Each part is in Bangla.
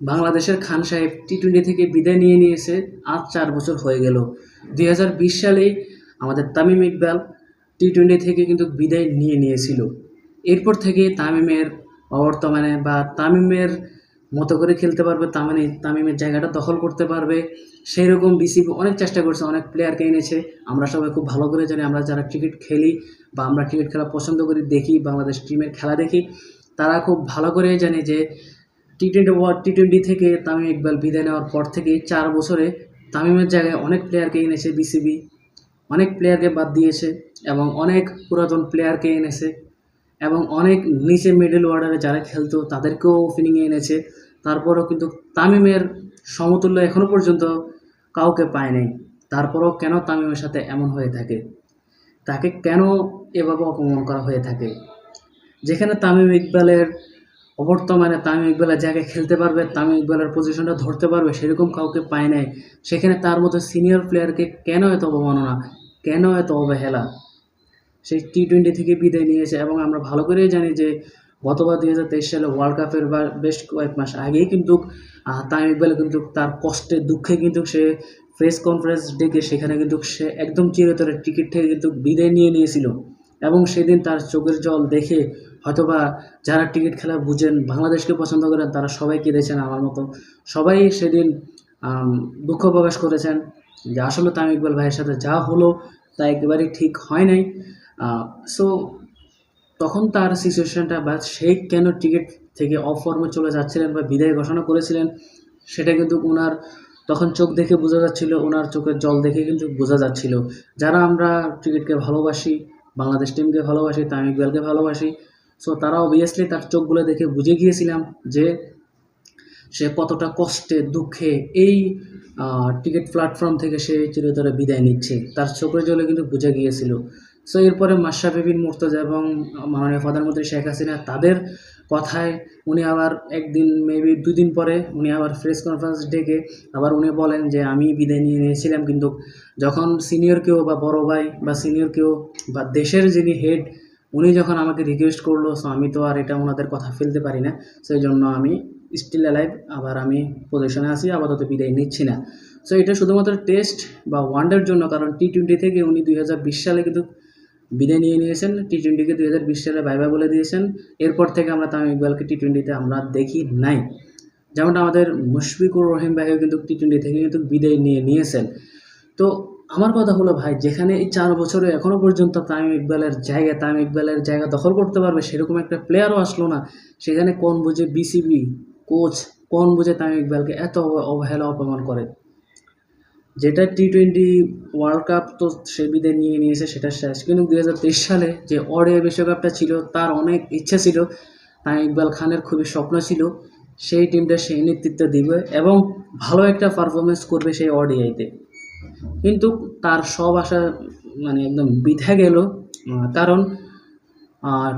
বাংলাদেশের খান সাহেব টি টোয়েন্টি থেকে বিদায় নিয়ে নিয়েছে আজ চার বছর হয়ে গেল। দুই সালেই আমাদের তামিম ইকবাল টি টোয়েন্টি থেকে কিন্তু বিদায় নিয়ে নিয়েছিল। এরপর থেকে তামিমের অবর্তমানে বা তামিমের মতো করে খেলতে পারবে, তামিম, তামিমের জায়গাটা দখল করতে পারবে। সেই রকম বিসিবি অনেক চেষ্টা করছে, অনেক প্লেয়ারকে এনেছে। আমরা সবাই খুব ভালো করে জানি, আমরা যারা ক্রিকেট খেলি বা আমরা ক্রিকেট খেলা পছন্দ করি, দেখি, বাংলাদেশ টিমের খেলা দেখি। তারা খুব ভালো করে জানে যে T twenty world T twenty থেকে তামিম ইকবাল বিদায় নেওয়ার পর থেকে চার বছরে তামিমের জায়গায় অনেক প্লেয়ারকে এনেছে বিসিবি অনেক প্লেয়ারকে বাদ দিয়েছে এবং অনেক পুরাতন প্লেয়ারকে এনেছে এবং অনেক নিচে মিডল অর্ডারে যারা খেলতো তাদেরকেও ওপেনিংয়ে এনেছে। তারপরেও কিন্তু তামিমের সমতুল্য এখনও পর্যন্ত কাউকে পায় নাই। তারপরেও কেন তামিমের সাথে এমন হয়ে থাকে? তাকে কেন এভাবে অপমান করা হয়ে থাকে? যেখানে তামিম ইকবালের অবর্তমানে তামিম ইকবালের জায়গায় খেলতে পারবে, তামিম ইকবালের পজিশনটা ধরতে পারবে, সেরকম কাউকে পায় নাই। সেখানে তার মতো সিনিয়র প্লেয়ারকে কেন এত অবমাননা, কেন এত অবহেলা? সেই টি টোয়েন্টি থেকে বিদায় নিয়েছে এবং আমরা ভালো করেই জানি যে গতবার দুই হাজার তেইশ সালে ওয়ার্ল্ড কাপের বেশ কয়েক মাস আগেই কিন্তু তামিম ইকবাল কিন্তু তার কষ্টে, দুঃখে কিন্তু সে প্রেস কনফারেন্স ডেকে সেখানে কিন্তু সে একদম চিরতরে টিকিট থেকে কিন্তু বিদায় নিয়ে নিয়েছিল। এবং সেদিন তার চোখের জল দেখে হয়তোবা যারা টিকিট খেলা বুঝেন, বাংলাদেশকে পছন্দ করেন, তারা সবাই কেঁদেছেন আমার মতো। সবাই সেদিন দুঃখ প্রকাশ করেছেন যে আসলে তামিম ইকবাল ভাইয়ের সাথে যা হলো তা একেবারেই ঠিক হয় নাই। সো তখন তার সিচুয়েশনটা বা সেই কেন টিকিট থেকে অফ ফর্মে চলে যাচ্ছিলেন বা বিদায় ঘোষণা করেছিলেন, সেটা কিন্তু ওনার তখন চোখ দেখে বোঝা যাচ্ছিল ওনার চোখের জল দেখে কিন্তু বোঝা যাচ্ছিল। যারা আমরা ক্রিকেটকে ভালোবাসি, বাংলাদেশ টিমকে ভালোবাসি, তামিম ইকবালকে ভালোবাসি সো তারা অবভিয়াসলি তার চোখগুলো দেখে বুঝে গিয়েছিলাম যে সে কতটা কষ্টে, দুঃখে এই টিকিট প্ল্যাটফর্ম থেকে সে চিরতরে বিদায় নিচ্ছে। তার চোখের জলে কিন্তু বুঝে গিয়েছিল। সো এরপরে মাশরাফি বিন মুর্তজা এবং মাননীয় প্রধানমন্ত্রী শেখ হাসিনা তাদের কথায় উনি আবার একদিন মেবি দুই দিন পরে উনি আবার প্রেস কনফারেন্স ডেকে আবার উনি বলেন যে, আমি বিদায় নিয়ে নিয়েছিলাম। কিন্তু যখন সিনিয়র কেউ বা বড় ভাই বা সিনিয়র কেউ বা দেশের যিনি হেড উনি যখন আমাকে রিকোয়েস্ট করল সো আমি তো আর এটা ওনাদের কথা ফেলতে পারি না সেই জন্য আমি স্টিল অ্যালাইভ আবার আমি পজিশনে আছি, আপাতত বিদায় নিচ্ছি না। সো এটা শুধুমাত্র টেস্ট বা ওয়ানডের জন্য, কারণ টি টোয়েন্টি থেকে উনি দুই হাজার বিশ সালে কিন্তু বিদায় নিয়ে নিয়েছেন। টি টোয়েন্টিকে দুই হাজার বিশ সালে বাই বাই বলে দিয়েছেন। এরপর থেকে আমরা তামিম ইকবালকে টি টোয়েন্টিতে আমরা দেখি নাই। যেমনটা আমাদের মুশফিকুর রহিম ভাইও কিন্তু টি টোয়েন্টি থেকে কিন্তু বিদায় নিয়ে নিয়েছেন। তো আমার কথা হলো ভাই, যেখানে এই চার বছরে এখনও পর্যন্ত তামিম ইকবালের জায়গা তামিম ইকবালের জায়গা দখল করতে পারবে সেরকম একটা প্লেয়ারও আসলো না। সেখানে কোন বুঝে বিসিবি কোচ কোন বুঝে তামিম ইকবালকে এত অবহেলা, অপমান করে? যেটা টি টোয়েন্টি ওয়ার্ল্ড কাপ তো সে বিদায় নিয়ে নিয়েছে, সেটা শেষ। কিন্তু দু হাজার তেইশ সালে যে অডিয়া বিশ্বকাপটা ছিল, তার অনেক ইচ্ছা ছিল। তামিম ইকবাল খানের খুবই স্বপ্ন ছিল, সেই টিমটা সেই নেতৃত্ব দিবে এবং ভালো একটা পারফরমেন্স করবে সেই অডিআইতে কিন্তু তার সব আশা মানে একদম বৃথা গেল। কারণ, আর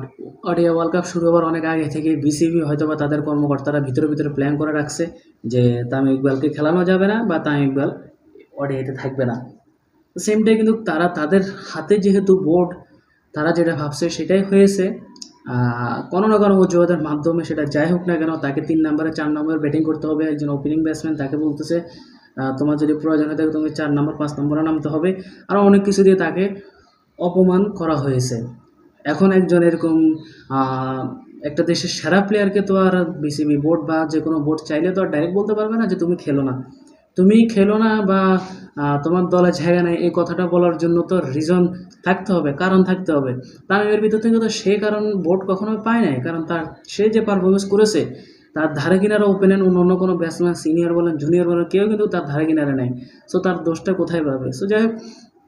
ওয়ার্ল্ড কাপ শুরু হওয়ার অনেক আগে থেকে বিসিবি হয়তো বা তাদের কর্মকর্তারা ভিতরে ভিতরে প্ল্যান করে রাখছে যে তামিম ইকবালকে খেলানো যাবে না বা তামিম ইকবাল অডিআইতে থাকবে না। সেম সেমটাই কিন্তু তারা তাদের হাতে যেহেতু বোর্ড তারা যেটা ভাবছে সেটাই হয়েছে। কোনো না কোনো অজুহাতের মাধ্যমে সেটা যাই হোক না কেন, তাকে তিন নম্বরে, চার নম্বরে ব্যাটিং করতে হবে। একজন ওপেনিং ব্যাটসম্যান তাকে বলতেছে তোমার যদি প্রয়োজন হয় থাকে তুমি চার নম্বর, পাঁচ নম্বরে নামতে হবে। আরও অনেক কিছু দিয়ে তাকে অপমান করা হয়েছে। এখন একজন এরকম একটা দেশের সেরা প্লেয়ারকে তো আর বিসিবি বোর্ড বা যে কোনো বোর্ড চাইলে তো আর ডাইরেক্ট বলতে পারবে না যে তুমি খেলো না। তুমি খেলো না বা তোমার দলে জায়গা নেই, এই কথাটা বলার জন্য তো রিজন থাকতে হবে, কারণ থাকতে হবে। তামিমের ভিতর থেকে তো সে কারণ বোর্ড কখনো পায় নাই, কারণ তার সে যে পারফরমেন্স করেছে তার ধারে কিনারে ওপেনেন অন্য অন্য কোনো ব্যাটসম্যান সিনিয়র বলেন জুনিয়র বলেন কেউ কিন্তু তার ধারে কিনারে নেই সো তার দোষটা কোথায় পাবে? সো যাই হোক,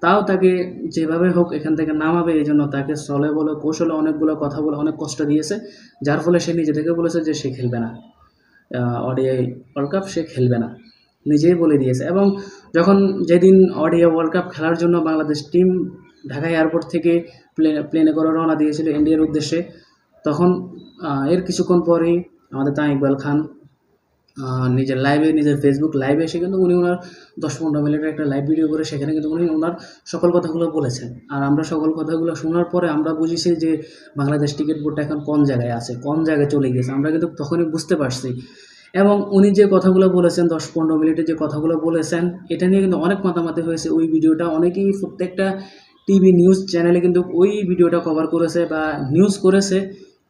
তাও তাকে যেভাবে হোক এখান থেকে নামাবে এই জন্য তাকে চলে বলে, কৌশলে অনেকগুলো কথা বলে, অনেক কষ্ট দিয়েছে, যার ফলে সে নিজে থেকে বলেছে যে সে খেলবে না। অডিআই ওয়ার্ল্ড কাপ সে খেলবে না। নিজেই বলে দিয়েছে। এবং যখন যেদিন অডিয়া ওয়ার্ল্ড কাপ খেলার জন্য বাংলাদেশ টিম ঢাকা এয়ারপোর্ট থেকে প্লেনে প্লেনে করে রওনা দিয়েছিল ইন্ডিয়ার উদ্দেশ্যে, তখন এর কিছুক্ষণ পরেই আমাদের তামিম ইকবাল খান নিজের লাইভে নিজের ফেসবুক লাইভে এসে কিন্তু উনি ওনার দশ পনেরো মিনিটের একটা লাইভ ভিডিও করে সেখানে কিন্তু উনি ওনার সকল কথাগুলো বলেছেন। আর আমরা সকল কথাগুলো শোনার পরে আমরা বুঝেছি যে বাংলাদেশ টিকিট বোর্ডটা এখন কোন জায়গায় আছে, কোন জায়গায় চলে গিয়েছে, আমরা কিন্তু তখনই বুঝতে পারছি। এবং উনি যে কথাগুলো বলেছেন, দশ পনেরো মিনিটে যে কথাগুলো বলেছেন, এটা নিয়ে কিন্তু অনেক মাতামাতি হয়েছে। ওই ভিডিওটা অনেকেই প্রত্যেকটা টিভি নিউজ চ্যানেলে কিন্তু ওই ভিডিওটা কভার করেছে বা নিউজ করেছে।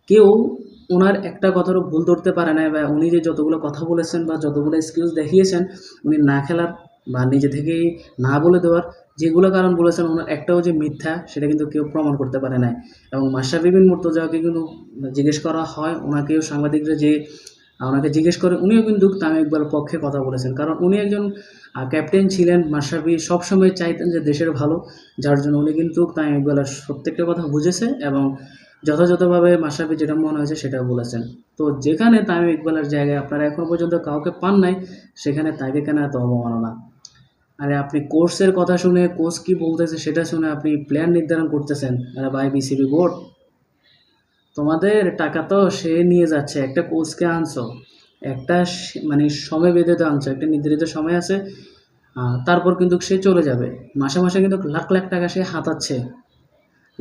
কেউ ওনার একটা কথারও ভুল ধরতে পারে না বা উনি যে যতগুলো কথা বলেছেন বা যতগুলো স্কিলস দেখিয়েছেন, উনি না খেলার বা নিজে থেকেই না বলে দেওয়ার যেগুলো কারণ বলেছেন, ওনার একটাও যে মিথ্যা সেটা কিন্তু কেউ প্রমাণ করতে পারে না এবং মাশরাফি বিন মুর্তজাকে কিন্তু জিজ্ঞেস করা হয়, ওনাকেও সাংবাদিকরা যে, ওনাকে জিজ্ঞেস করে, উনিও কিন্তু তামিম ইকবালের পক্ষে কথা বলেছেন। কারণ উনি একজন ক্যাপ্টেন ছিলেন মাশরাফি সবসময় চাইতেন যে দেশের ভালো, যার জন্য উনি কিন্তু তামিম ইকবালের প্রত্যেকটা কথা বুঝেছে এবং যথাযথভাবে মাশরাফি যেটা মনে হয়েছে সেটা বলেছেন। তো যেখানে তামিম ইকবালের জায়গায় আপনারা এখনও পর্যন্ত কাউকে পান নাই, সেখানে তাকে কেন এত অবমাননা? আরে আপনি কোর্সের কথা শুনে কোচ কি বলতেছে সেটা শুনে আপনি প্ল্যান নির্ধারণ করতেছেন? আরে ভাই, বিসিবি বোর্ড। তোমাদের টাকা তো সে নিয়ে যাচ্ছে, একটা কোচকে আনছো। একটা মানে সময় বেঁধে তো আনছো, একটা নির্ধারিত সময় আছে তারপর কিন্তু সে চলে যাবে। মাসে মাসে কিন্তু লাখ লাখ টাকা সে হাতাচ্ছে।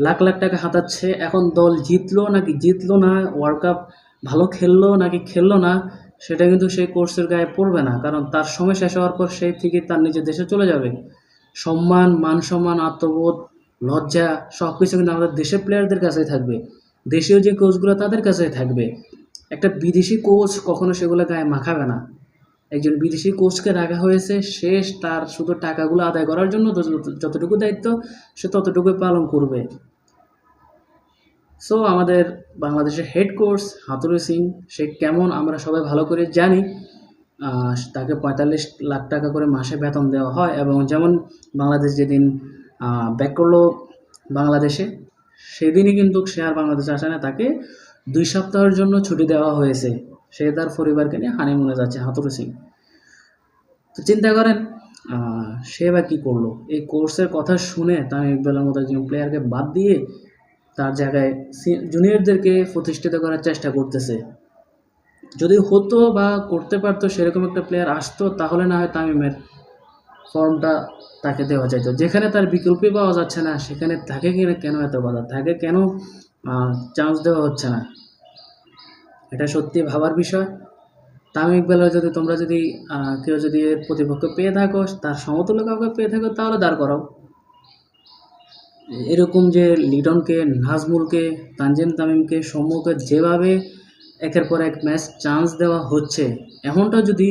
লাখ লাখ টাকা হাতাচ্ছে। এখন দল জিতলো নাকি জিতলো না? ওয়ার্ল্ড কাপ ভালো খেললো নাকি খেললো না? সেটা কিন্তু সেই কোর্সের গায়ে পড়বে না। কারণ তার সময় শেষ হওয়ার পর সেই থেকে তার নিজের দেশে চলে যাবে। সম্মান মান সম্মান আত্মবোধ, লজ্জা সব কিছু কিন্তু আমাদের দেশের প্লেয়ারদের কাছেই থাকবে। দেশীয় যে কোচগুলো তাদের কাছেই থাকবে। একটা বিদেশি কোচ কখনো সেগুলো গায়ে মাখাবে না। একজন বিদেশি কোচকে রাখা হয়েছে শেষ তার শুধু টাকাগুলো আদায় করার জন্য যতটুকু দায়িত্ব, সে ততটুকুই পালন করবে। সো আমাদের বাংলাদেশের হেড কোচ হাতুরু সিং, সে কেমন আমরা সবাই ভালো করে জানি তাকে পঁয়তাল্লিশ লাখ টাকা করে মাসে বেতন দেওয়া হয় এবং যেমন বাংলাদেশ যেদিন ব্যাক করল বাংলাদেশে, সেদিনই কিন্তু সে আর বাংলাদেশে আসে না, তাকে দুই সপ্তাহের জন্য ছুটি দেওয়া হয়েছে। সে তার পরিবারকে নিয়ে হানিমুনে যাচ্ছে হাতুরু সিং। তো চিন্তা করেন সে বা কী করল? এই কোর্সের কথা শুনে তামিম ইকবালের মতো একজন প্লেয়ারকে বাদ দিয়ে তার জায়গায় জুনিয়রদেরকে প্রতিষ্ঠিত করার চেষ্টা করতেছে। যদি হতো বা করতে পারতো সেরকম একটা প্লেয়ার আসতো, তাহলে না হয় তামিমের ফর্মটা তাকে দেওয়া যেত। যেখানে তার বিকল্পই পাওয়া যাচ্ছে না, সেখানে তাকে কেন কেন এত বাধা? তাকে কেন চান্স দেওয়া হচ্ছে না? এটা সত্যি ভাবার বিষয়। তামিম ইকবালের যদি তোমরা যদি কেউ যদি প্রতিপক্ষ পেয়ে থাকো, তার সমতুল্য কাউকে পেয়ে থাকো, তাহলে দাঁড় করাও। এরকম যে লিটনকে, নাজমুলকে, তানজিম তামিমকে, সম্মুখে যেভাবে একের পর এক ম্যাচ চান্স দেওয়া হচ্ছে, এমনটা যদি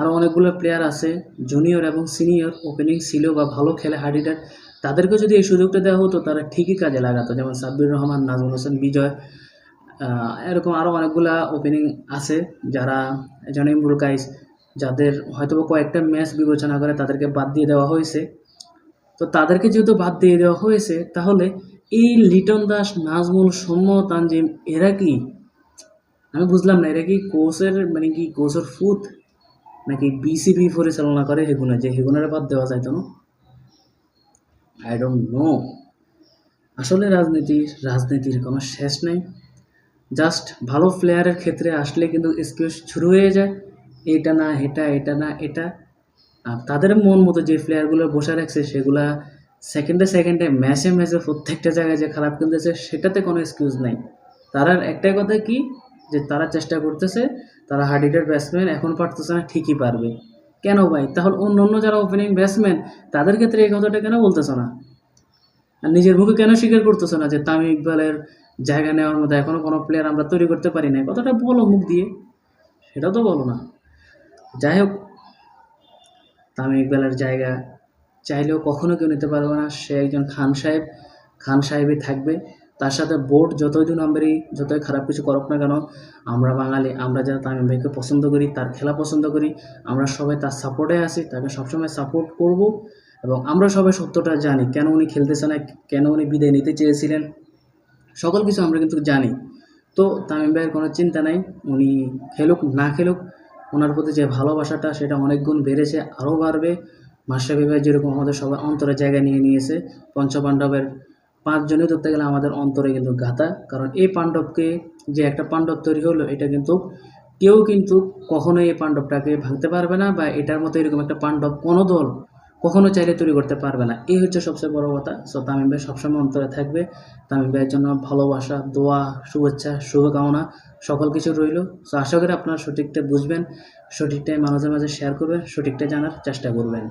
আরও অনেকগুলো প্লেয়ার আছে জুনিয়র এবং সিনিয়র ওপেনিং ছিল বা ভালো খেলে হার্ডিটার তাদেরকে যদি এই সুযোগটা দেওয়া হতো, তারা ঠিকই কাজে লাগাতো। যেমন সাব্বির রহমান, নাজমুল হোসেন, বিজয় এরকম আরও অনেকগুলা ওপেনিং আছে যারা যেন ইমরুল কাইস, যাদের হয়তো কয়েকটা ম্যাচ বিবেচনা করে তাদেরকে বাদ দিয়ে দেওয়া হয়েছে। তো তাদেরকে যেহেতু বাদ দিয়ে দেওয়া হয়েছে, তাহলে এই লিটন দাস, নাজমুল, সৌম্য, তানজিম, এরা কি? আমি বুঝলাম না, এরা কি কোচের মানে কি কোচের ফুট? নাকি বিসিবি পরিচালনা করে হেগুনা? যে হেগুনার বাদ দেওয়া যায় তো আই ডোন্ট নো আসলে রাজনীতির রাজনীতির কোনো শেষ নেই। জাস্ট ভালো প্লেয়ারের ক্ষেত্রে আসলে কিন্তু এক্সকিউজ শুরু হয়ে যায়। এটা না, এটা এটা না, এটা। আর তাদের মন মতো যে প্লেয়ারগুলো বসে রাখছে, সেগুলা সেকেন্ডে সেকেন্ডে ম্যাচে ম্যাচে প্রত্যেকটা জায়গায় যে খারাপ খেলতেছে, সেটাতে কোনো এক্সকিউজ নাই। তারা একটাই কথা কি? যে তারা চেষ্টা করতেছে, তারা হার্ড হিটার ব্যাটসম্যান এখন পারতেছে না, ঠিকই পারবে। কেন ভাই? তাহলে অন্য অন্য যারা ওপেনিং ব্যাটসম্যান তাদের ক্ষেত্রে এই কথাটা কেন বলতেছো না? আর নিজের মুখে কেন স্বীকার করতেছো না যে তামিম ইকবালের জায়গা নেওয়ার মধ্যে এখনও কোনো প্লেয়ার আমরা তৈরি করতে পারি না কথাটা বলো মুখ দিয়ে। সেটা তো বলো না। যাই হোক তামিম ইকবালের জায়গা। চাইলেও কখনো কেউ নিতে পারবে না। সে একজন খান সাহেব। খান সাহেবই থাকবে। তার সাথে বোর্ড যতই দু নম্বরই, যতই খারাপ কিছু করুক না কেন, আমরা বাঙালি, আমরা যারা তামিম ভাইকে পছন্দ করি, তার খেলা পছন্দ করি, আমরা সবাই তার সাপোর্টে আছি, তাকে সবসময় সাপোর্ট করব এবং আমরা সবাই সত্যটা জানি। কেন উনি খেলতেছে না? কেন উনি বিদায় নিতে চেয়েছিলেন? সকল কিছু আমরা কিন্তু জানি। তো তামিম ভাইয়ের কোনো চিন্তা নাই। উনি খেলুক, না খেলুক ওনার প্রতি যে ভালোবাসাটা, সেটা অনেক গুণ বেড়েছে, আরও বাড়বে। মাস্টারবি ভাই যেরকম আমাদের সবাই অন্তরে জায়গা নিয়ে নিয়েছে, পঞ্চপাণ্ডবের পাঁচজনই ধরতে গেলে আমাদের অন্তরে কিন্তু গাথা। কারণ এই পাণ্ডবকে যে একটা পাণ্ডব তৈরি হলো, এটা কিন্তু কেউ কিন্তু কখনোই এই পাণ্ডবটাকে ভাঙতে পারবে না বা এটার মতো এরকম একটা পাণ্ডব কোনো দল কখনো চাইলে তৈরি করতে পারবে না। এই হচ্ছে সবচেয়ে বড় কথা। সো তামিম ভাই সবসময় অন্তরে থাকবে। তামিম ভাইয়ের জন্য ভালোবাসা, দোয়া, শুভেচ্ছা, শুভকামনা। সকল কিছু রইল। সো আশা করি আপনারা সঠিকটা বুঝবেন, সঠিকটাই মানুষের মাঝে শেয়ার করবেন, সঠিকটা জানার চেষ্টা করবেন।